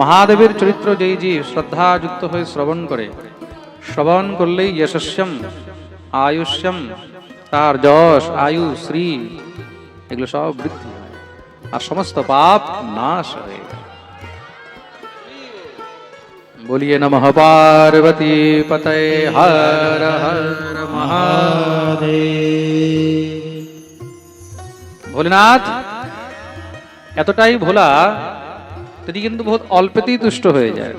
মহাদেবের চরিত্র যেই জীব শ্রদ্ধাযুক্ত হয়ে শ্রবণ করে, শ্রবণ করলেই যশস্যম, আয়ুষ্যম, তার যশ, আয়ু শ্রী এগুলো সব বৃদ্ধি আর সমস্ত পাপ নাশ হয়ে। বলিয়ে নম পার্বতী পতে হর হর মহাদেব। ভোলেনাথ, এতটাই ভোলা তিনি কিন্তু বহুত অল্পেতেই তুষ্ট হয়ে যায়।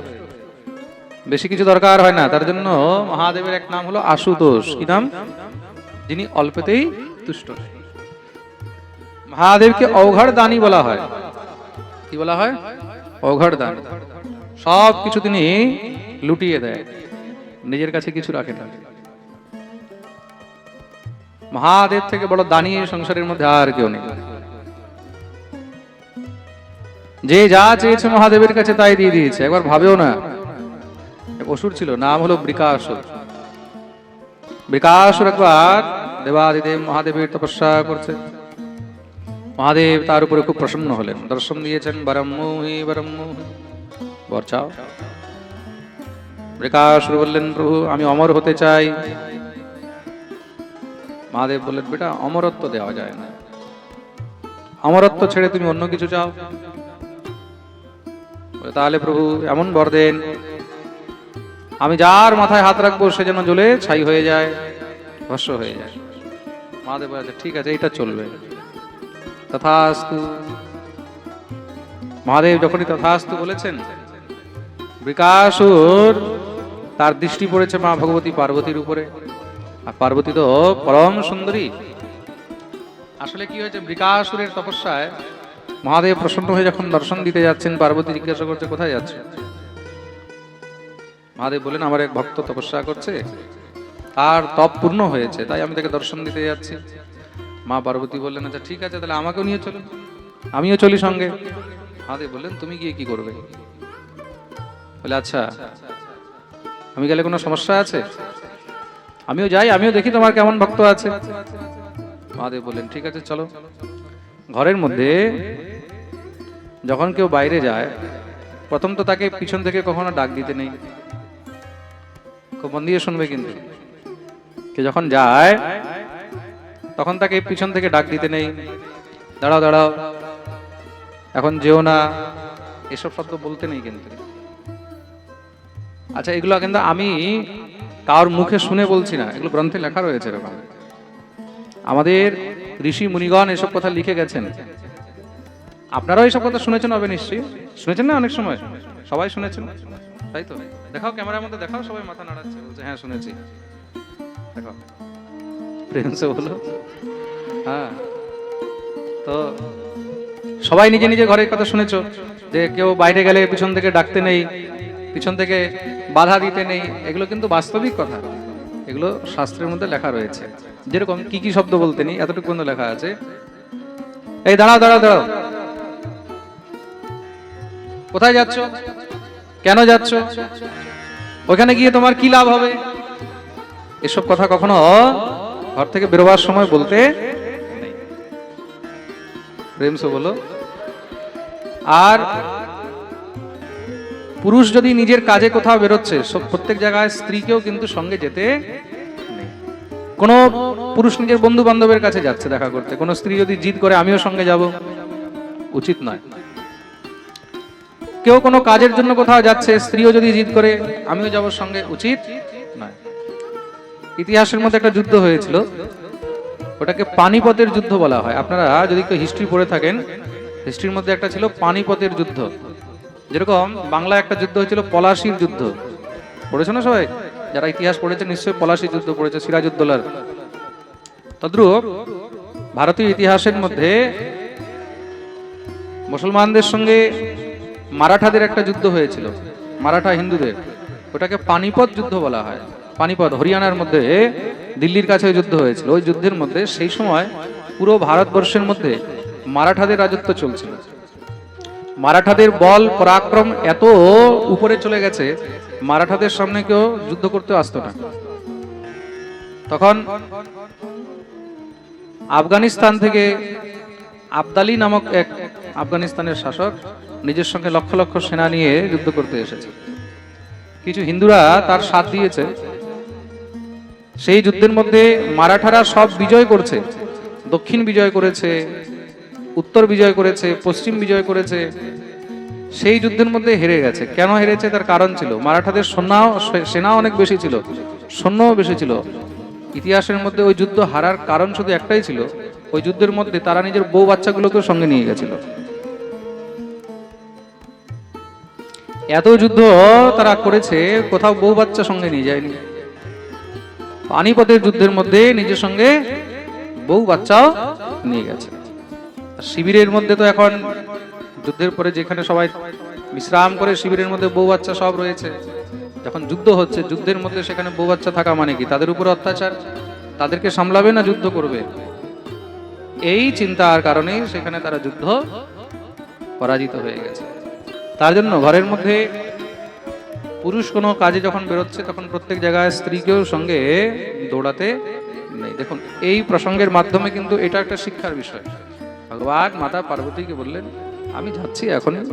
বেশি কিছু দরকার হয় না। তার জন্য মহাদেবের এক নাম হলো আশুতোষ। কি নাম? যিনি অল্পেতেই তুষ্ট। মহাদেবকে অঘড় দানী বলা হয়। কি বলা হয়? অঘড় দান সব কিছু তিনি লুটিয়ে দেয়। নিজের কাছে কিছু রাখে না। মহাদেব থেকে বড় দানি সংসারের মধ্যে আর কেউ নেই। যে যা চেয়েছে মহাদেবের কাছে তাই দিয়ে দিয়েছে। একবার ভাবেও না। অসুর ছিল, নাম হলো বৃকাসুর বৃকাসুর একবার দেবাদিদেব মহাদেবের তপস্যা করছে। মহাদেব তার উপরে খুব প্রসন্ন হলেন। দর্শন দিয়েছেন বরম্মোহি বরম্মোহি বর, চাও? বললেন, প্রভু, আমি অমর হতে চাই। মহাদেব বললেন, বেটা, অমরত্ব দেওয়া যায় না। অমরত্ব ছেড়ে তুমি অন্য কিছু চাও? তাহলে প্রভু, এমন বর দেন। আমি যার মাথায় হাত রাখব, সে যেন জ্বলে ছাই হয়ে যায় ভস্য হয়ে যায়। মহাদেব বলেছে, ঠিক আছে এটা চলবে। তথাস্তু, মহাদেব যখনই তথাস্তু বলেছেন, বিকাশুর তার দৃষ্টি পড়েছে মা ভগবতী পার্বতীর উপরে। আর পার্বতী তো পরম সুন্দরী। আসলে কি হয়েছে বৃকাসুরের তপস্যায় মহাদেব প্রসন্ন হয়ে যখন দর্শন দিতে যাচ্ছেন, পার্বতী জিজ্ঞাসা করছে, কোথায় যাচ্ছে মহাদেব বলেন আমার এক ভক্ত তপস্যা করছে। তার তপ পূর্ণ হয়েছে, তাই আমি তাকে দর্শন দিতে যাচ্ছি। মা পার্বতী বললেন আচ্ছা ঠিক আছে, তাহলে আমাকেও নিয়ে চলুন আমিও চলি সঙ্গে। মহাদেব বললেন, তুমি গিয়ে কি করবে? বলে আচ্ছা আমি গেলে কোনো সমস্যা আছে? আমিও যাই, আমিও দেখি তোমার কেমন ভক্ত আছে। মহাদেব বললেন, ঠিক আছে, চলো। ঘরের মধ্যে যখন কেউ বাইরে যায়, প্রথম তো তাকে পিছন থেকে কখনো ডাক দিতে নেই। খুব মন দিয়ে শুনবে কিন্তু। কে যখন যায়, তখন তাকে পিছন থেকে ডাক দিতে নেই। দাঁড়াও দাঁড়াও। এখন যেও না। এসব শব্দ বলতে নেই কিন্তু। আচ্ছা এগুলো কিন্তু আমি কার মুখে শুনে বলছি না। এগুলো গ্রন্থে লেখা রয়েছে এরকম। আমাদের ঋষি মুনিগণ এসব কথা লিখে গেছেন। আপনারাও এইসব কথা শুনেছেন হবে নিশ্চয়ই। শুনেছেন না অনেক সময়? সবাই শুনেছেন? তাই তো? দেখাও ক্যামেরার মধ্যে, দেখাও সবাই মাথা নাড়াচ্ছে, বলছে হ্যাঁ শুনেছি। দেখাও প্রেম বলো হ্যাঁ। তো সবাই নিজে নিজে ঘরের কথা শুনেছো যে কেউ বাইরে গেলে পিছন থেকে ডাকতে নেই, পিছন থেকে বাধা দিতে নেই, এগুলো কিন্তু বাস্তবিক কথা। এগুলো শাস্ত্রের মধ্যে লেখা রয়েছে। যেরকম কি কি শব্দ বলতে নেই, এতটুকু লেখা আছে। এই দাঁড়াও দাঁড়াও দাঁড়াও। কোথায় যাচ্ছ? কেন যাচ্ছ? ওখানে গিয়ে তোমার কি লাভ হবে? এসব কথা কখনো ঘর থেকে বেরোবার সময় বলতে বলো, আর পুরুষ যদি নিজের কাজে কোথাও বেরোচ্ছে, সব প্রত্যেক জায়গায় স্ত্রীকেও কিন্তু সঙ্গে যেতে কোনো পুরুষ নিজের বন্ধু বান্ধবের কাছে যাচ্ছে দেখা করতে, কোনো স্ত্রী যদি জিদ করে, আমিও সঙ্গে যাব। উচিত নয়। কেউ কোনো কাজের জন্য কোথাও যাচ্ছে, স্ত্রীও যদি জিদ করে, আমিও যাব সঙ্গে, উচিত নয়। ইতিহাসের মধ্যে একটা যুদ্ধ হয়েছিল, ওটাকে পানিপথের যুদ্ধ বলা হয়। আপনারা যদি কেউ হিস্ট্রি পড়ে থাকেন হিস্ট্রির মধ্যে একটা ছিল পানিপথের যুদ্ধ। যেরকম বাংলা একটা যুদ্ধ হয়েছিল, পলাশির যুদ্ধ। পড়েছো না সবাই? যারা ইতিহাস পড়েছে, নিশ্চয়ই পলাশির যুদ্ধ পড়েছে, সিরাজউদ্দৌলার। তদ্রুপ ভারতীয় ইতিহাসের মধ্যে মুসলমানদের সঙ্গে মারাঠাদের একটা যুদ্ধ হয়েছিল, মারাঠা হিন্দুদের। ওটাকে পানিপথ যুদ্ধ বলা হয়। পানিপথ, হরিয়ানার মধ্যে, দিল্লির কাছে যুদ্ধ হয়েছিল। ওই যুদ্ধের মধ্যে, সেই সময় পুরো ভারতবর্ষের মধ্যে মারাঠাদের রাজত্ব চলছিল। মারাঠাদের বল, পরাক্রম এত উপরে চলে গেছে, মারাঠাদের সামনে কেউ যুদ্ধ করতে আসতো না। তখন আফগানিস্তান থেকে আবদালি নামক এক আফগানিস্তানের শাসক নিজের সঙ্গে লক্ষ লক্ষ সেনা নিয়ে যুদ্ধ করতে এসেছে। কিছু হিন্দুরা তার সাথ দিয়েছে। সেই যুদ্ধের মধ্যে মারাঠারা সব বিজয় করছে। দক্ষিণ বিজয় করেছে, উত্তর বিজয় করেছে, পশ্চিম বিজয় করেছে। সেই যুদ্ধের মধ্যে হেরে গেছে। কেন হেরেছে? তার কারণ ছিল, মারাঠাদের সৈন্যাও সেনা অনেক বেশি ছিল, সৈন্যও বেশি ছিল। ইতিহাসের মধ্যে ওই যুদ্ধ হারার কারণ শুধু একটাই ছিল ওই যুদ্ধের মধ্যে তারা নিজের বউ বাচ্চাগুলোকে সঙ্গে নিয়ে গেছিল। এত যুদ্ধ তারা করেছে, কোথাও বউ বাচ্চা সঙ্গে নিয়ে যায়নি। পানিপথের যুদ্ধের মধ্যে নিজের সঙ্গে বউ বাচ্চাও নিয়ে গেছে। শিবিরের মধ্যে তো এখন যুদ্ধের পরে যেখানে সবাই বিশ্রাম করে শিবিরের মধ্যে বউ বাচ্চা সব রয়েছে, যখন যুদ্ধ হচ্ছে, যুদ্ধের মধ্যে সেখানে বউ বাচ্চা থাকা মানে কি? তাদের উপর অত্যাচার? তাদেরকে সামলাবে না যুদ্ধ করবে? এই চিন্তার কারণে সেখানে তারা যুদ্ধ পরাজিত হয়ে গেছে। তার জন্য ঘরের মধ্যে পুরুষ কোনো কাজে যখন বেরোচ্ছে, তখন প্রত্যেক জায়গায় স্ত্রীকেও সঙ্গে দৌড়াতে নেই। দেখুন, এই প্রসঙ্গের মাধ্যমে কিন্তু এটা একটা শিক্ষার বিষয়। ভগবান, মাতা পার্বতীকে বললেন, আমি যাচ্ছি এখনই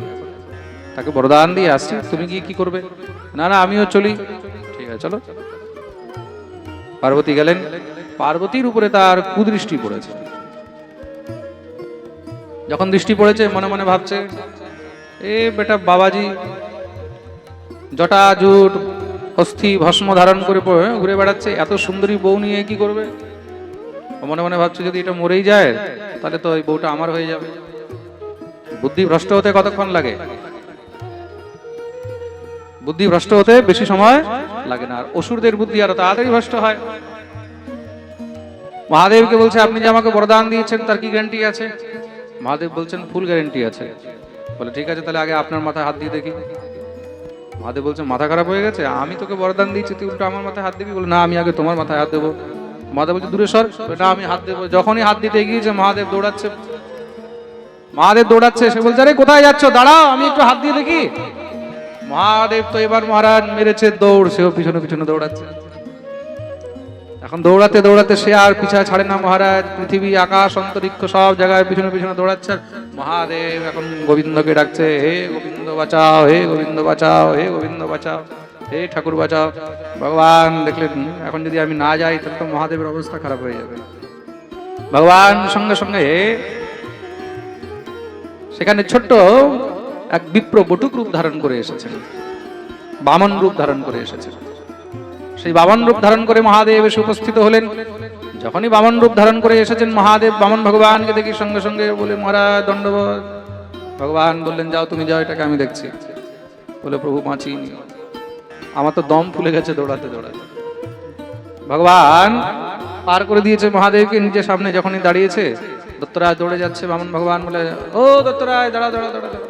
তাকে বরদান দিয়ে আসছি। তুমি গিয়ে কি করবে? না না, আমিও চলি। ঠিক আছে, চলো। পার্বতী গেলেন। পার্বতীর উপরে তার কুদৃষ্টি পড়েছে। যখন দৃষ্টি পড়েছে, মনে মনে ভাবছে, এ বেটা বাবাজি জটা জুট অস্থি ভস্ম ধারণ করে ঘুরে বেড়াচ্ছে, এত সুন্দরী বউ নিয়ে কি করবে? মনে মনে ভাবছে, যদি এটা মরেই যায়, তাহলে তো ওই বউটা আমার হয়ে যাবে। বুদ্ধি ভ্রষ্ট হতে কতক্ষণ লাগে? বুদ্ধি ভ্রষ্ট হতে বেশি সময় লাগে না। আর অসুরদের বুদ্ধি আরও তাড়াতাড়ি ভ্রষ্ট হয়। মহাদেবকে বলছে, আপনি যে আমাকে বরদান দিয়েছেন, তার কি গ্যারান্টি আছে? মহাদেব বলছেন, ফুল গ্যারেন্টি আছে। বলে, ঠিক আছে, তাহলে আগে আপনার মাথায় হাত দিয়ে দেখি। মহাদেব বলছে মাথা খারাপ হয়ে গেছে? আমি তোকে বরদান দিয়েছি, তুই উল্টো আমার মাথায় হাত দিবি? বলে, না, আমি আগে তোমার মাথায় হাত দেবো। মহাদেব বলছে, দূরে সর। না, আমি হাত দেবো। যখনই হাত দিতে গিয়েছে মহাদেব দৌড়াচ্ছে। মহাদেব দৌড়াচ্ছে, সে বলছে, আরে, কোথায় যাচ্ছ? দাঁড়াও, আমি একটু হাত দিয়ে দেখি। মহাদেব তো এবার মহারাজ মেরেছে দৌড়, সেও পিছনে পিছনে দৌড়াচ্ছে। এখন দৌড়াতে দৌড়াতে সে আর পিছা ছাড়ে না মহারাজ। পৃথিবী, আকাশ, অন্তরিক্ষ সব জায়গায় পিছনে পিছনে দৌড়াচ্ছে। মহাদেব এখন গোবিন্দকে ডাকছে, হে গোবিন্দ বাঁচাও, হে গোবিন্দ বাঁচাও, হে গোবিন্দ বাঁচাও, হে ঠাকুর বাঁচাও। ভগবান দেখলেন, এখন যদি আমি না যাই, তাহলে তো মহাদেবের অবস্থা খারাপ হয়ে যাবে। ভগবান সঙ্গে সঙ্গে সেখানে ছোট্ট এক বিপ্র বটুক রূপ ধারণ করে এসেছেন, বামন রূপ ধারণ করে এসেছেন। সেই বামন রূপ ধারণ করে মহাদেব এসে উপস্থিত হলেন। যখনই বামন রূপ ধারণ করে এসেছেন মহাদেব, বামন ভগবানকে দেখি সঙ্গে সঙ্গে বলে, মহারাজ, দণ্ডবোধ। ভগবান বললেন, যাও তুমি যাও, এটাকে আমি দেখছি। বলে, প্রভু নিও। আমার তো দম ফুলে গেছে দৌড়াতে দৌড়াতে। ভগবান পার করে দিয়েছে মহাদেবকে, নিজের সামনে যখনই দাঁড়িয়েছে দত্তরায় দৌড়ে যাচ্ছে, বামন ভগবান বলে, ও দত্তরায় দাঁড়া দাঁড়া দাঁড়া দাঁড়া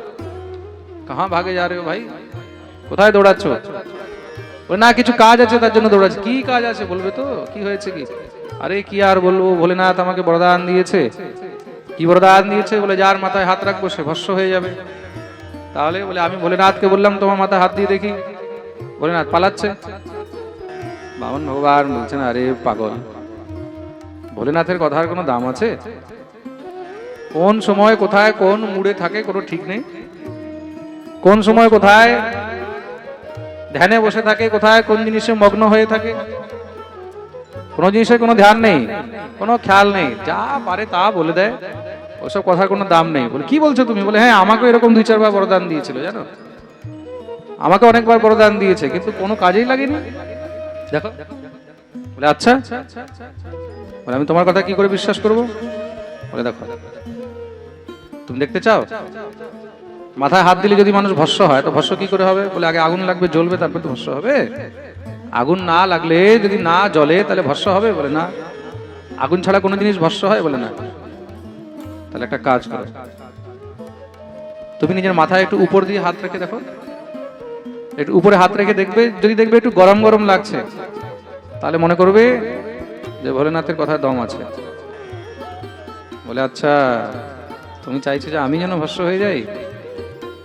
কাহা ভাগে যা রে ভাই? কোথায় দৌড়াচ্ছ? বলে, না, কিছু কাজ আছে তার জন্য দৌড়াচ্ছি। কি কাজ আছে বলবে তো? কি হয়েছে কি? আরে, কি আর বলব? ভোলেনাথ আমাকে বরদান দিয়েছে। কি বরদান দিয়েছে? বলে, যার মাথায় হাত রাখব, সে ভস্য হয়ে যাবে। তাহলে? বলে, আমি ভোলেনাথকে বললাম, তোমার মাথায় হাত দিয়ে দেখি। ভোলেনাথ পালাচ্ছে। বামন ভগবান বলছেন আরে পাগল? ভোলেনাথের কথার কোনো দাম আছে? কোন সময় কোথায় কোন মুড়ে থাকে কোনো ঠিক নেই? কোন সময় কোথায় ধ্যানে বসে থাকে, কোথায়, কোন জিনিসে মগ্ন হয়ে থাকে? কোনো জিনিসের কোনো ধ্যান নেই, কোনো খেয়াল নেই, যা পারে তা বলে দেয়। ওসব কথার কোনো দাম নেই। বলে, কি বলছো তুমি? বলে হ্যাঁ আমাকে এরকম দুই চারবার বরদান দিয়েছিল, জানো? আমাকে অনেকবার বরদান দিয়েছে, কিন্তু কোনো কাজেই লাগেনি। দেখো। বলে আচ্ছা। বলে, আমি তোমার কথা কি করে বিশ্বাস করব? বলে, দেখো, তুমি দেখতে চাও? মাথায় হাত দিলে যদি মানুষ ভস্য হয়, তো ভস্য কি করে হবে? বলে, আগে আগুন লাগবে, জ্বলবে, তারপর তো ভস্য হবে। আগুন না লাগলে, যদি না জ্বলে, তাহলে ভস্য হবে? বলে, না। আগুন ছাড়া কোনো জিনিস ভস্য হয়? বলে, না। তাহলে একটা কাজ করো। তুমি নিজের মাথায় একটু উপর দিয়ে হাত রেখে দেখো। একটু উপরে হাত রেখে দেখবে। যদি দেখবে একটু গরম গরম লাগছে, তাহলে মনে করবে যে, ভোলেনাথের কথায় দম আছে। বলে আচ্ছা তুমি চাইছো যে আমি যেন ভস্য হয়ে যাই?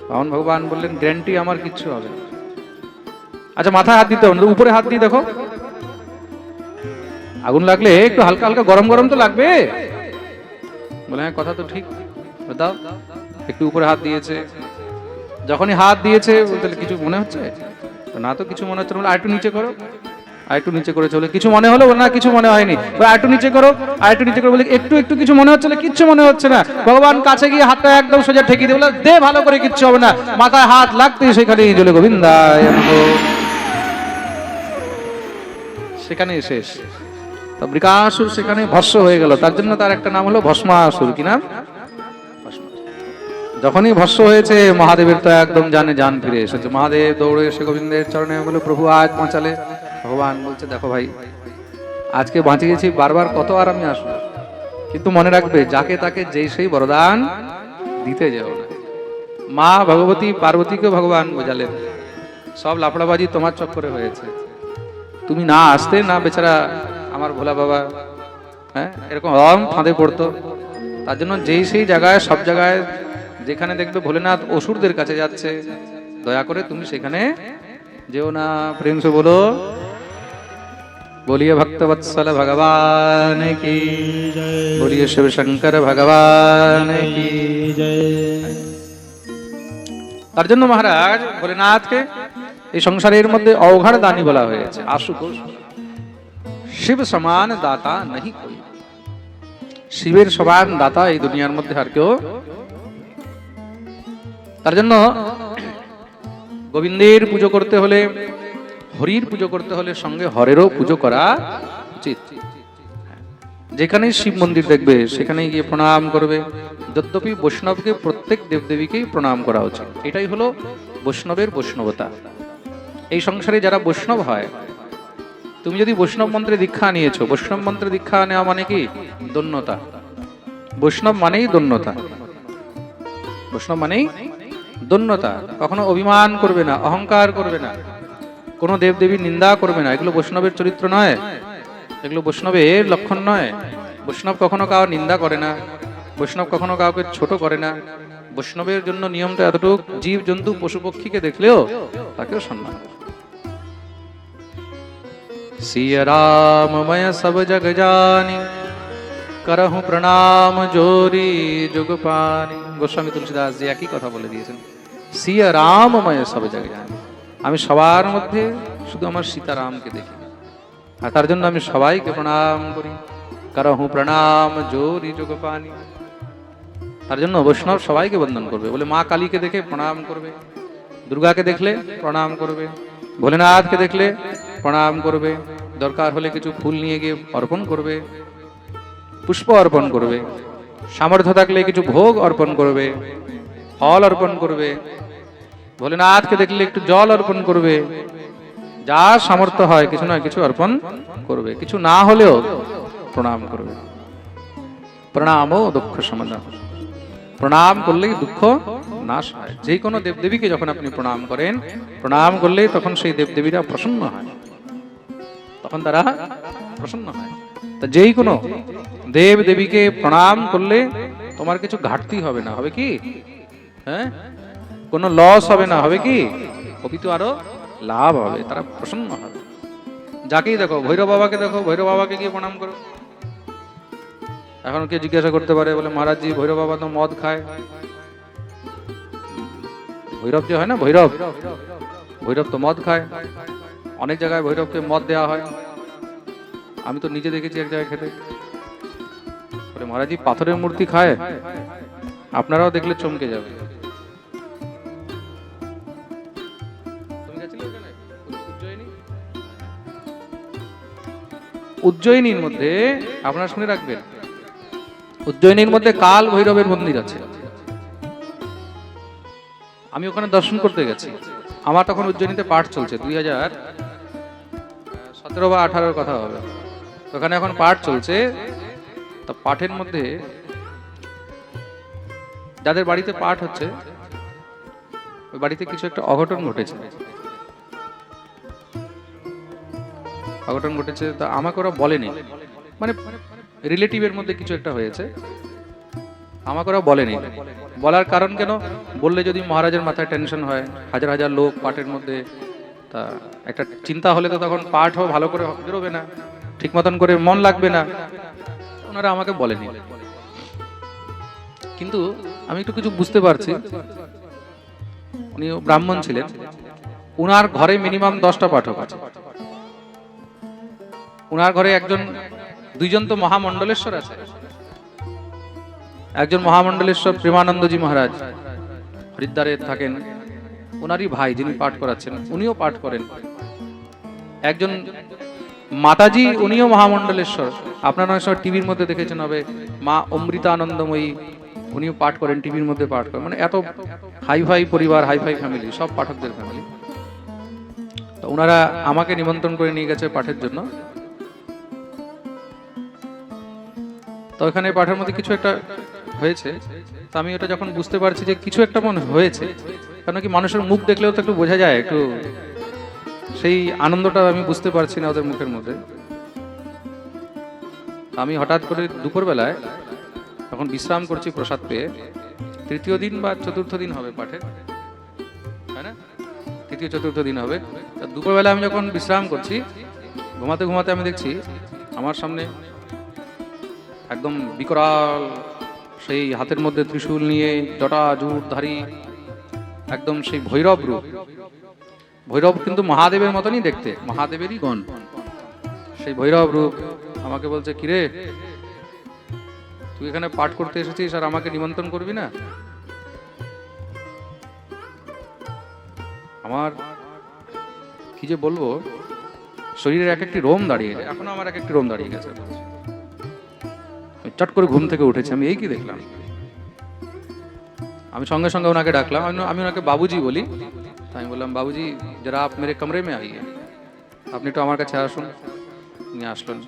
পাবন ভগবান বললেন গ্যারান্টি আমার কিচ্ছু হবে আচ্ছা মাথায় হাত দিতে হবে উপরে হাত দিয়ে দেখো। আগুন লাগলে একটু হালকা হালকা গরম গরম তো লাগবে। বলে হ্যাঁ কথা তো ঠিক। দাও, একটু উপরে হাত দিয়েছে। যখনই হাত দিয়েছে তাহলে কিছু মনে হচ্ছে? না, তো কিছু মনে হচ্ছে না। আর একটু নিচে করো। আর একটু নিচে করে চলে। কিছু মনে হলো না, কিছু মনে হয়নি। আর একটু নিচে করো আর একটু নিচে করো বলে, একটু একটু কিছু মনে হচ্ছে না কিচ্ছু মনে হচ্ছে না। ভগবান কাছে গিয়ে হাতটা একদম সোজা ঠেকিয়ে দিয়ে বলে, দে, ভালো করে কিচ্ছু হবে না। মাথায় হাত লাগতে সেখানেই চলে গোবিন্দায় নমঃ। সেখানেই শেষ। তো বৃকাসুর সেখানে ভস্য হয়ে গেল। তার জন্য তার একটা নাম হলো ভস্মাসুর। কি নাম? যখনই ভস্য হয়েছে, মহাদেবের তো একদম জানে, জান ফিরে এসেছে। মহাদেব দৌড়ে এসে গোবিন্দের চরণে বলে, প্রভু, আজ বাঁচালে ভগবান বলছে, দেখো ভাই, আজকে বাঁচে গেছি, বারবার কত আর আমি আসব। কিন্তু মনে রাখবে, যাকে তাকে যেই সেই বরদান দিতে যাও না। মা ভগবতী পার্বতীকে ভগবান বোঝালেন, সব লাফড়াবাজি তোমার চক্করে হয়েছে। তুমি না আসতে, না বেচারা আমার ভোলা বাবা হ্যাঁ এরকম অম ফাঁদে পড়তো। তার জন্য যেই সেই জায়গায়, সব জায়গায় যেখানে দেখবে ভোলেনাথ অসুরদের কাছে যাচ্ছে, দয়া করে তুমি সেখানে যেও না। প্রেম সে বলো বলিয়ে ভক্তবৎসল ভগবান কি? বলিয়ে শিব শঙ্কর ভগবান কি? তার জন্য মহারাজ ভোলেনাথকে এই সংসারের মধ্যে অঘাড় দানি বলা হয়েছে। আশুতোষ। শিব সমান দাতা নাহি কই। শিবের সমান দাতা এই দুনিয়ার মধ্যে আর কেউ তার জন্য গোবিন্দের পুজো করতে হলে হরির পুজো করতে হলে সঙ্গে হরেরও পুজো করা উচিত। যেখানে শিব মন্দির দেখবে সেখানে গিয়ে প্রণাম করবে। যদ্যপি বৈষ্ণবকে প্রত্যেক দেবদেবীকেই প্রণাম করা উচিত। এটাই হলো বৈষ্ণবের বৈষ্ণবতা। এই সংসারে যারা বৈষ্ণব হয়, তুমি যদি বৈষ্ণব মন্ত্রে দীক্ষা নিয়েছো, বৈষ্ণব মন্ত্রে দীক্ষা নেওয়া মানে কি? দন্যতা। বৈষ্ণব মানেই দন্যতা। বৈষ্ণব মানেই দন্যতা। কখনো অভিমান করবে না, অহংকার করবে না। কোনো দেবদেবীর নিন্দা করবে না এগুলো বৈষ্ণবের চরিত্র নয় এগুলো বৈষ্ণবের লক্ষণ নয় বৈষ্ণব কখনো কাউ নিন্দা করে না বৈষ্ণব কখনো কাউকে ছোট করে না বৈষ্ণবের জন্য নিয়মটা এতটুকু জীব জন্তু পশু পক্ষীকে দেখলেও তাকেও সম্মান করে। सिय राम मैं सब जग जानी করহু প্রণাম জোরি যুগ পানি গোস্বামী তুলসীদাস জি একই কথা বলে দিয়েছেন সিয়া রামময় সব জায়গায় জানি আমি সবার মধ্যে শুধু আমার সীতারামকে দেখি। আর তার জন্য আমি সবাইকে প্রণাম করি। করহু প্রণাম, জোরি যুগ পানি তার জন্য বৈষ্ণব সবাইকে বন্দন করবে। বলে মা কালীকে দেখে প্রণাম করবে। দুর্গাকে দেখলে প্রণাম করবে। ভোলেনাথকে দেখলে প্রণাম করবে। দরকার হলে কিছু ফুল নিয়ে গিয়ে অর্পণ করবে। পুষ্প অর্পণ করবে। সামর্থ্য থাকলে কিছু ভোগ অর্পণ করবে। ফল অর্পণ করবে। ভোলেনাথকে দেখলে একটু জল অর্পণ করবে। যা সামর্থ্য হয়, কিছু না কিছু অর্পণ করবে। কিছু না হলেও প্রণাম করবে। প্রণামও দুঃখ সমাধান। প্রণাম করলেই দুঃখ নাশ হয়। যে কোনো দেবদেবীকে যখন আপনি প্রণাম করেন, প্রণাম করলে তখন সেই দেবদেবীরা প্রসন্ন হয়। তখন তারা প্রসন্ন হয়। তা যেই কোনো দেব দেবীকে প্রণাম করলে তোমার কিছু ঘাটতি হবে না। হবে কি? হ্যাঁ? কোনো লস হবে না, হবে কি? অপিতু আরও লাভ হবে, তারা প্রসন্ন হবে। যাকেই দেখো, ভৈরব বাবাকে দেখো, ভৈরব বাবাকে গিয়ে প্রণাম করো। এখন কে জিজ্ঞাসা করতে পারে, বলে মহারাজ জি ভৈরব বাবা তো মদ খায়। ভৈরব যে হয় না, ভৈরব। ভৈরব তো মদ খায়। অনেক জায়গায় ভৈরবকে মদ দেওয়া হয়। আমি তো নিজে দেখেছি এক জায়গায় খেতে। বলে মহারাজি পাথরের মূর্তি খায়? আপনারাও দেখলে চমকে যাবে। উজ্জয়িনীর মধ্যে আপনারা শুনে রাখবেন উজ্জয়িনীর মধ্যে কাল ভৈরবের মন্দির আছে। আমি ওখানে দর্শন করতে গেছি। আমার তখন উজ্জয়িনীতে পাঠ চলছে দুই হাজার সতেরো বা আঠারোর কথা হবে। ওখানে এখন পাঠ চলছে। তা পাঠের মধ্যে যাদের বাড়িতে পাঠ হচ্ছে ওই বাড়িতে কিছু একটা অঘটন ঘটেছে। অঘটন ঘটেছে, তা আমাকে ওরা বলেনি। মানে রিলেটিভের মধ্যে কিছু একটা হয়েছে। আমাকে ওরা বলেনি। বলার কারণ কেন? বললে যদি মহারাজের মাথায় টেনশন হয়, হাজার হাজার লোক পাঠের মধ্যে, তা একটা চিন্তা হলে তো তখন পাঠও ভালো করে বেরোবে না। ঠিক মতন করে মন লাগবে না। ওনারা আমাকে বলেনি। কিন্তু আমি একটু কিছু বুঝতে পারছি। উনি ব্রাহ্মণ ছিলেন। উনার ঘরে মিনিমাম দশটা পাঠক আছে। উনার ঘরে একজন, দুইজন তো মহামণ্ডলেশ্বর আছে। একজন মহামণ্ডলেশ্বর প্রেমানন্দজি মহারাজ হরিদ্বারে থাকেন। ওনারই ভাই যিনি পাঠ করাচ্ছেন, উনিও পাঠ করেন। একজন মাতাজি, উনিও মহামণ্ডলেশ্বর। আপনারা সময় টিভির মধ্যে দেখেছেন হবে, মা অমৃতানন্দময়ী, উনিও পাঠ করেন, টিভির মধ্যে পাঠ করেন। মানে এত হাই ফাই পরিবার, হাই ফাই ফ্যামিলি, সব পাঠকদের ফ্যামিলি। তো ওনারা আমাকে নিমন্ত্রণ করে নিয়ে গেছে পাঠের জন্য। তো ওখানে পাঠের মধ্যে কিছু একটা হয়েছে। তো আমি ওটা যখন বুঝতে পারছি যে কিছু একটা মনে হয়েছে, কেন কি মানুষের মুখ দেখলেও তো একটু বোঝা যায়, একটু সেই আনন্দটা আমি বুঝতে পারছি না ওদের মুখের মধ্যে। আমি হঠাৎ করে দুপুরবেলায় তখন বিশ্রাম করছি প্রসাদ পেয়ে। তৃতীয় দিন বা চতুর্থ দিন হবে পাঠের না? তৃতীয়, চতুর্থ দিন হবে। তা দুপুরবেলা আমি যখন বিশ্রাম করছি, ঘুমাতে ঘুমাতে আমি দেখছি আমার সামনে একদম বিকরাল, সেই হাতের মধ্যে ত্রিশূল নিয়ে জটা জুটধারী একদম সেই ভৈরব রূপ। ভৈরব কিন্তু মহাদেবের মতনই দেখতে, মহাদেবেরই গণ। সেই ভৈরব রূপ আমাকে বলছে, কিরে, তুই এখানে পাঠ করতে এসেছিস আর আমাকে নিমন্ত্রণ করবি না? আমার কি যে বলব, শরীরের এক একটি রোম দাঁড়িয়ে এখন আমার এক একটি রোম দাঁড়িয়ে গেছে। চট করে ঘুম থেকে উঠেছে। আমি এই কি দেখলাম? আমি সঙ্গে সঙ্গে ওনাকে ডাকলাম। আমি- ওনাকে বাবুজি বলি। তাই আমি বললাম, বাবুজি, যারা আপ মেরে কমরে মে আইয়ে, আপনি একটু আমার কাছে আসুন, নিয়ে আসলেন।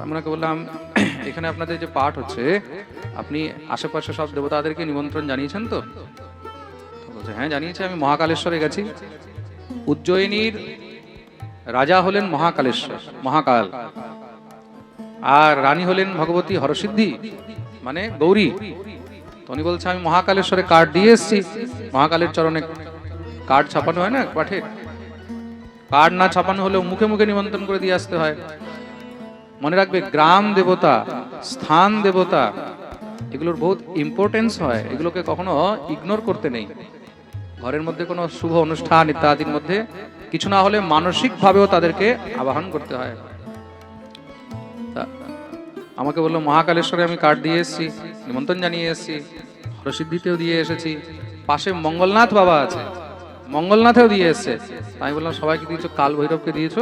আমি ওনাকে বললাম, এখানে আপনাদের যে পাঠ হচ্ছে, আপনি আশেপাশে সব দেবতাদেরকে নিমন্ত্রণ জানিয়েছেন তো বলছে হ্যাঁ জানিয়েছি। আমি মহাকালেশ্বরে গেছি। উজ্জয়িনীর রাজা হলেন মহাকালেশ্বর, মহাকাল। আর রানী হলেন ভগবতী হরসিদ্ধি মানে গৌরী। তো উনি বলছে, আমি মহাকালেশ্বরে কার্ড দিয়ে এসেছি। মহাকালের চরণে কার্ড ছাপানো হয় না, পাঠে? কার্ড না ছাপানো হলেও মুখে মুখে নিমন্ত্রণ করে দিয়ে আসতে হয়। মনে রাখবে, গ্রাম দেবতা, স্থান দেবতা, এগুলোর বহুত ইম্পর্টেন্স হয়। এগুলোকে কখনো ইগনোর করতে নেই। ঘরের মধ্যে কোনো শুভ অনুষ্ঠান ইত্যাদির মধ্যে কিছু না হলে মানসিকভাবেও তাদেরকে আবাহন করতে হয়। আমাকে বলল, মহাকালেশ্বরে আমি কার্ড দিয়ে এসেছি, নিমন্ত্রণ জানিয়ে এসেছি প্রসিদ্ধিতেও দিয়ে এসেছি, পাশে মঙ্গলনাথ বাবা আছে, মঙ্গলনাথেও দিয়ে এসছে। আমি বললাম, সবাইকে দিয়েছ কাল ভৈরবকে দিয়েছ?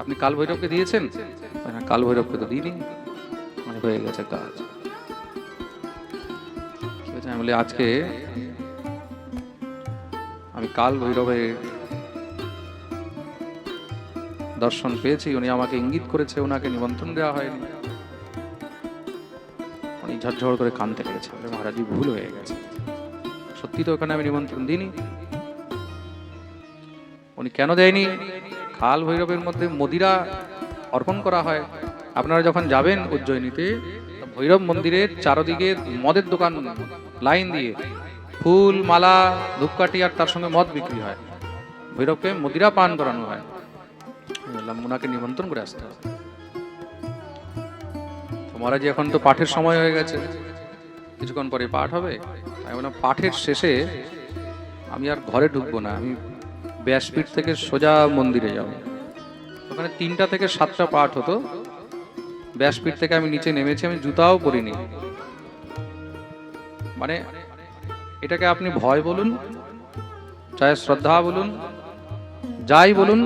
আপনি কাল ভৈরবকে দিয়েছেন কাল ভৈরবকে তো দিইনি। মানে হয়ে গেছে কাজ। ঠিক আছে, আমি বলি, আজকে আমি কাল ভৈরবের দর্শন পেয়েছি উনি আমাকে ইঙ্গিত করেছে ওনাকে নিমন্ত্রণ দেওয়া হয়নি। উনি ঝরঝর করে কানতে লেগেছে বলে, মহারাজজি ভুল হয়ে গেছে। সত্যি তো ওখানে আমি নিমন্ত্রণ দিইনি। উনি কেন দেয়নি? খাল ভৈরবের মধ্যে মদিরা অর্পণ করা হয়। আপনারা যখন যাবেন উজ্জয়িনীতে ভৈরব মন্দিরের চারদিকে মদের দোকান লাইন দিয়ে ফুল মালা ধূপকাঠি আর তার সঙ্গে মদ বিক্রি হয়। ভৈরবকে মদিরা পান করানো হয়। বললাম ওনাকে নিমন্ত্রণ করে আসতে হবে। তো মহারাজ, এখন তো পাঠের সময় হয়ে গেছে। কিছুক্ষণ পরে পাঠ হবে। আমি বললাম, পাঠের শেষে আমি আর ঘরে ঢুকবো না, আমি ব্যাসপীঠ থেকে সোজা মন্দিরে যাব। ওখানে তিনটা থেকে সাতটা পাঠ হতো। ব্যাসপীঠ থেকে আমি নিচে নেমেছি, আমি জুতাও পরিনি। মানে এটাকে আপনি ভয় বলুন চাहे শ্রদ্ধা বলুন, যাই বলুন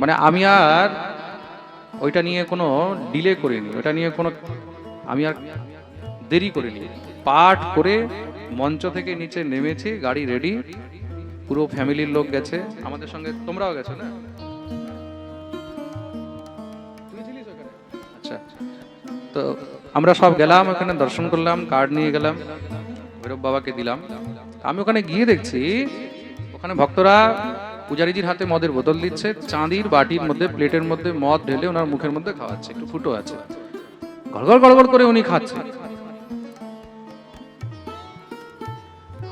মানে আমি আর ওইটা নিয়ে কোনো ডিলে করিনি, ওইটা নিয়ে কোনো আমি আর দেরি করিনি। পাঠ করে মঞ্চ থেকে নিচে নেমেছি, গাড়ি রেডি পুরো ফ্যামিলির লোক গেছে, আমাদের সঙ্গে তোমরাও গেছো না? আচ্ছা তো আমরা সব গেলাম, ওখানে দর্শন করলাম কার্ড নিয়ে গেলাম, ভৈরব বাবাকে দিলাম। আমি ওখানে গিয়ে দেখছি, ওখানে ভক্তরা পূজারীজির হাতে মদের বোতল দিচ্ছে, চাঁদির বাটির মধ্যে, প্লেটের মধ্যে মদ ঢেলে ওনার মুখের মধ্যে খাওয়াচ্ছে, একটু ফুটো আছে। গড়গড় গড়গড় করে উনি খাচ্ছে।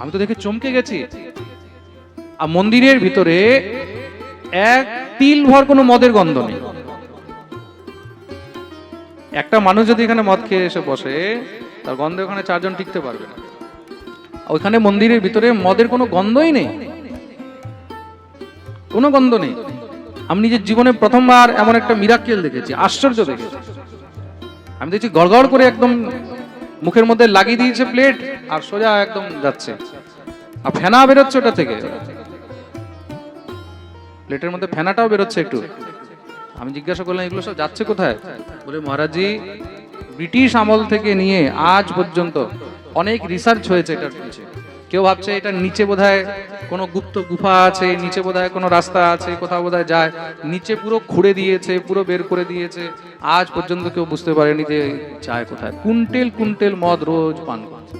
আমি তো দেখে চমকে গেছি। আর মন্দিরের ভিতরে এক তিল ভর কোনো মদের গন্ধ নেই। একটা মানুষ যদি এখানে মদ খেয়ে এসে বসে, তার গন্ধে ওখানে চারজন টিকতে পারবে না। ওইখানে মন্দিরের ভিতরে মদের কোনো গন্ধই নেই। কোনো গন্ধ নেই। আমি নিজের জীবনে প্রথমবার এমন একটা মিরাক্কেল দেখেছি, আশ্চর্য দেখেছি। আমি দেখছি গড়গড় করে একদম মুখের মধ্যে লাগিয়ে দিয়েছে প্লেট আর সোজা একদম যাচ্ছে। আর ফেনা বেরোচ্ছে ওটা থেকে। প্লেটের মধ্যে ফেনাটাও বেরোচ্ছে একটু। আমি জিজ্ঞাসা করলাম, এগুলো সব যাচ্ছে কোথায়? বলে, মহারাজজি, ব্রিটিশ আমল থেকে নিয়ে আজ পর্যন্ত অনেক রিসার্চ হয়েছে এটার পিছে। কেউ ভাবছে এটা নিচে বোধহয় কোনো গুপ্ত গুফা আছে, নিচে বোধহয় কোনো রাস্তা আছে, কোথাও বোধহয় যায়। নিচে পুরো খুঁড়ে দিয়েছে, পুরো বের করে দিয়েছে। আজ পর্যন্ত কেউ বুঝতে পারেনি যে যায় কোথায়। কুইন্টেল কুইন্টেল মদ রোজ পান করছে।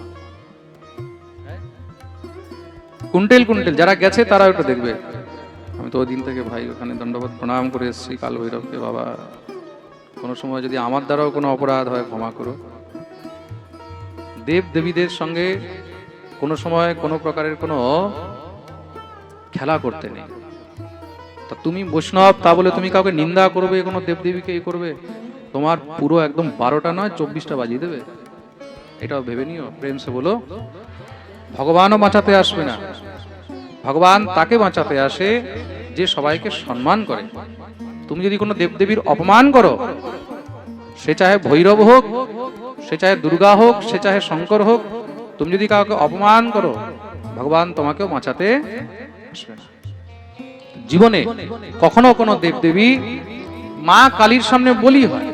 কুইন্টেল কুইন্টেল, যারা গেছে তারা ওটা দেখবে। আমি তো ওই দিন থেকে ভাই, ওখানে দণ্ডবোধ প্রণাম করে এসেছি, কাল ভৈরবকে বাবা। কোনো সময় যদি আমার দ্বারাও কোনো অপরাধ হয়, ক্ষমা করো। দেব দেবীদের সঙ্গে কোনো সময় কোনো প্রকারের কোনো খেলা করতে নেই। তা তুমি বৈষ্ণব, তা বলে তুমি কাউকে নিন্দা করবে, কোনো দেবদেবীকে এ করবে? তোমার পুরো একদম বারোটা নয়, চব্বিশটা বাজিয়ে দেবে। এটাও ভেবে নিও, প্রেম সে বলো। ভগবানও বাঁচাতে আসবে না। ভগবান তাকে বাঁচাতে আসে যে সবাইকে সম্মান করে। তুমি যদি কোনো দেবদেবীর অপমান করো, সে চাহে ভৈরব হোক, সে চাহে দুর্গা হোক, সে চাহে শঙ্কর হোক তুমি যদি কাউকে অপমান করো, ভগবান তোমাকেও বাঁচাতে জীবনে কখনো কোনো দেবদেবী মা কালীর সামনে বলি হয়।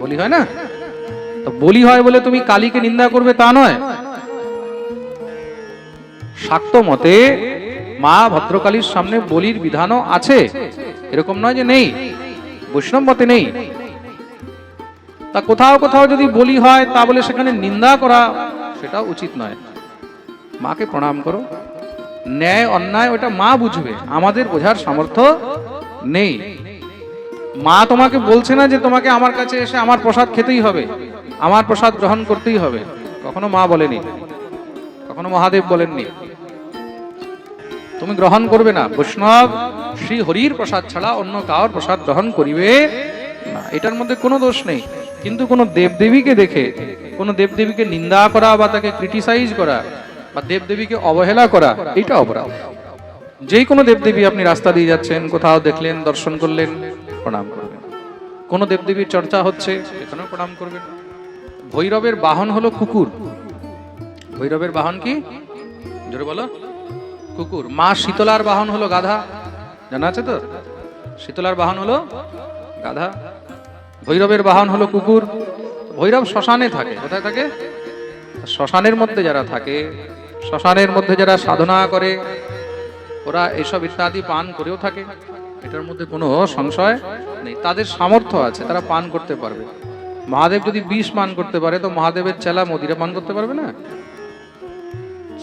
বলি হয় না? তো বলি হয় বলে তুমি কালীকে নিন্দা করবে তা নয়। শাক্ত মতে মা ভদ্রকালীর সামনে বলির বিধানও আছে। এরকম নয় যে নেই। বৈষ্ণব মতে নেই। তা কোথাও কোথাও যদি বলি হয়, তা বলে সেখানে নিন্দা করা সেটা উচিত নয়। মাকে প্রণাম করো। ন্যায়, অন্যায়, ওটা মা বুঝবে। আমাদের বোঝার সামর্থ্য নেই। মা তোমাকে বলছে না যে তোমাকে আমার কাছে এসে আমার প্রসাদ খেতেই হবে। আমার প্রসাদ গ্রহণ করতেই হবে। কখনো মা বলেনি। কখনো মহাদেব বলেননি। তুমি গ্রহণ করবে না। বৈষ্ণব শ্রী হরির প্রসাদ ছাড়া অন্য কার প্রসাদ গ্রহণ করিবে না। এটার মধ্যে কোনো দোষ নেই। কিন্তু কোনো দেবদেবীকে দেখে, কোনো দেবদেবীকে নিন্দা করা বা তাকে ক্রিটিসাইজ করা বা দেবদেবীকে অবহেলা করা, এটা অপরাধ। যেই কোনো দেবদেবী আপনি রাস্তা দিয়ে যাচ্ছেন, কোথাও দেখলেন, দর্শন করলেন, প্রণাম করবেন। কোনো দেবদেবীর চর্চা হচ্ছে এখানেও প্রণাম করবেন। ভৈরবের বাহন হলো কুকুর। ভৈরবের বাহন কি? জোরে বলো। কুকুর। মা শীতলার বাহন হলো গাধা। জানা আছে তো? শীতলার বাহন হলো গাধা। ভৈরবের বাহন হলো কুকুর। ভৈরব শ্মশানে থাকে। কোথায় থাকে? শ্মশানের মধ্যে যারা থাকে, শ্মশানের মধ্যে যারা সাধনা করে, ওরা এইসব ইত্যাদি পান করেও থাকে। এটার মধ্যে কোনো সংশয় নেই। তাদের সামর্থ্য আছে, তারা পান করতে পারবে। মহাদেব যদি বিষ পান করতে পারে, তো মহাদেবের চেলা মদিরা পান করতে পারবে না?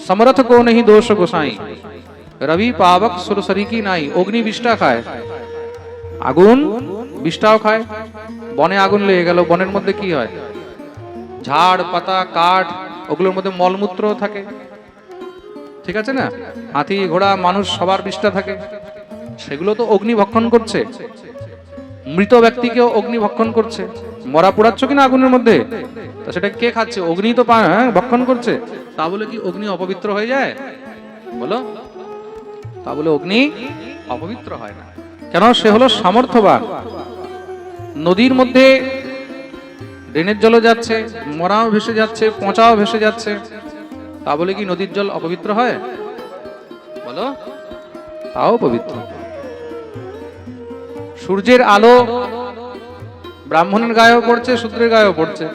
সমরথ কো নেই দোষ গোসাই। রবি পাবক সুরসরি কি নাই, অগ্নি বিষ্টা খায়। আগুন বিষ্টাও খায়। বনে আগুন লেগে গেল। বনের মধ্যে কি হয়? ঝাড় পাতা কাঠ ওগুলোর মধ্যে মলমূত্র থাকে। ঠিক আছে না? হাতি ঘোড়া মানুষ সবার বিষ্টা থাকে। সেগুলো তো অগ্নি ভক্ষণ করছে। মৃত ব্যক্তিকেও অগ্নি ভক্ষণ করছে। মরা পোড়াচ্ছ কিনা আগুনের মধ্যে? তা সেটা কে খাচ্ছে? অগ্নি তো হ্যাঁ, ভক্ষণ করছে। তা বলে কি অগ্নি অপবিত্র হয়ে যায়? বলো। তা বলে অগ্নি অপবিত্র হয় না। কেন সে হলো সামর্থ্যবান। নদীর মধ্যে ড্রেনের জলও যাচ্ছে, মরাও ভেসে যাচ্ছে, পচাও ভেসে যাচ্ছে। তা বলে কি নদীর জল অপবিত্র হয়? বলো। তাও পবিত্র। সূর্যের আলো ব্রাহ্মণের গায়েও পড়ছে, শূদ্রের গায়েও পড়ছে।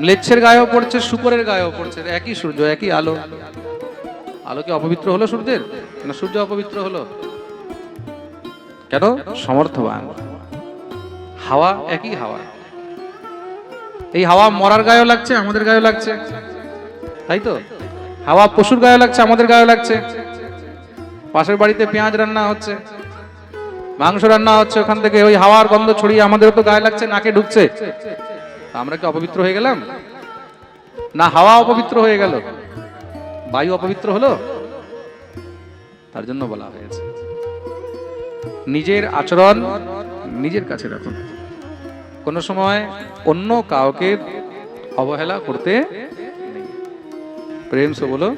ম্লেচ্ছের গায়েও পড়ছে, শুকরের গায়েও পড়ছে। একই সূর্য, একই আলো। আলো কি অপবিত্র হলো সূর্যের? না সূর্য অপবিত্র হলো? কেন? সমর্থবান। হাওয়া একই হাওয়া। এই হাওয়া মরার গায়েও লাগছে, আমাদের গায়েও লাগছে। তাই তো? হাওয়া পশুর গায়ে লাগছে, আমাদের গায়ে লাগছে। পাশের বাড়িতে পেঁয়াজ রান্না হচ্ছে, মাংস রান্না হচ্ছে, ওখান থেকে ওই হাওয়ার গন্ধ ছড়িয়ে আমাদেরও তো গায়ে লাগছে, নাকে ঢুকছে। আমরা কি অপবিত্র হয়ে গেলাম? না, হাওয়া অপবিত্র হয়ে গেল। বায়ু অপবিত্র হলো? তার জন্য বলা হয়েছে। নিজের আচরণ নিজের কাছে রাখুন। কোনো সময় অন্য কাউকে অবহেলা করতে প্রেম সে বলো,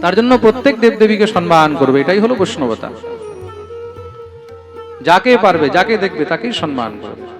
তার জন্য প্রত্যেক দেবদেবীকে সম্মান করবে, এটাই হলো বৈষ্ণবতা। যাকে পারবে, যাকে দেখবে, তাকেই সম্মান করবে।